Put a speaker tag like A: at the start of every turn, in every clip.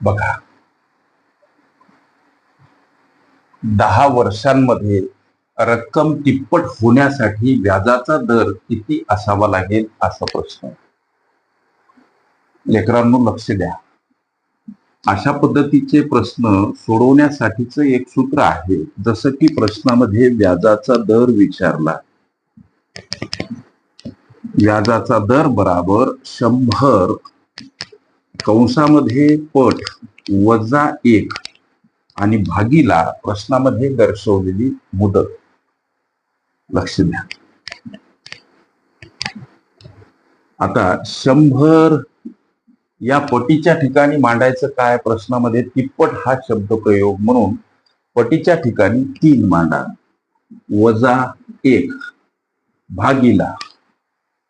A: बघा. दहा वर्षांमध्ये रक्कम तिप्पट होण्यासाठी व्याजाचा दर किती असावा लागेल असा प्रश्न. लेकरांनो लक्ष द्या. अशा पद्धतीचे प्रश्न सोडवण्यासाठीच एक सूत्र आहे. जसं की प्रश्नामध्ये व्याजाचा दर विचारला. व्याजाचा दर बराबर शंभर कंसामध्ये पट वजा एक आणि भागीला प्रश्नामध्ये दर्शवलेली मुदत. लक्ष द्या. आता शंभर या पटीच्या ठिकाणी मांडायचं काय? प्रश्नामध्ये तिप्पट हा शब्द प्रयोग म्हणून पटीच्या ठिकाणी तीन मांडा. वजा एक भागीला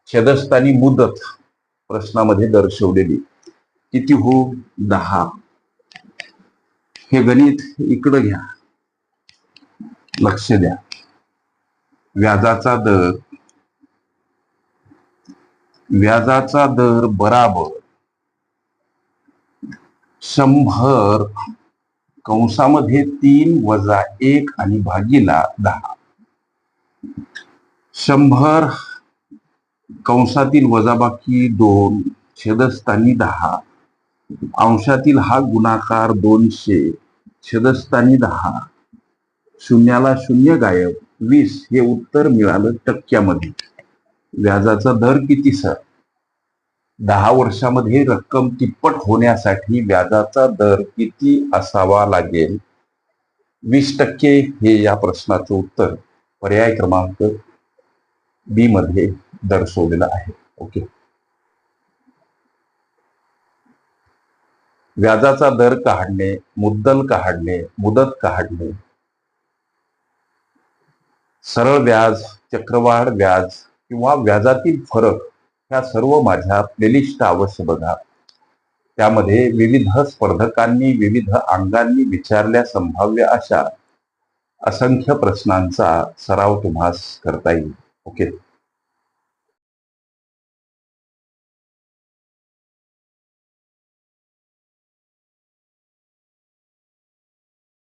A: छदस्थानी मुदत प्रश्नामध्ये दर्शवलेली. किती हो दहा. हे गणित इकडं घ्या. लक्ष द्या. व्याजाचा दर. व्याजाचा दर बराबर शंभर कंसामध्ये तीन वजा एक आणि भागीला दहा. शंभर कंसातील वजाबाकी दोन छेदस्थानी दहा. अंशातील हा गुणाकार दोनशे छेदस्थानी दहा शून्याला शून्य गायब वीस हे उत्तर मिळालं टक्क्यामध्ये. व्याजाचा दर किती सर? दहा वर्षामध्ये रक्कम तिप्पट होण्यासाठी व्याजाचा दर किती असावा लागेल? वीस टक्के हे या प्रश्नाचं उत्तर पर्याय क्रमांक बी मध्ये दर्शवलेलं आहे. ओके. व्याजाचा दर काढणे मुद्दल काढणे मुदत काढणे. सरळ व्याज चक्रवाढ व्याज किंवा व्याजातील फरक ह्या सर्व माझ्या प्लेलिस्ट अवश्य बघा. त्यामध्ये विविध स्पर्धकांनी विविध अंगांनी विचारल्या संभाव्य अशा असंख्य प्रश्नांचा सराव तुम्हास करता येईल. ओके?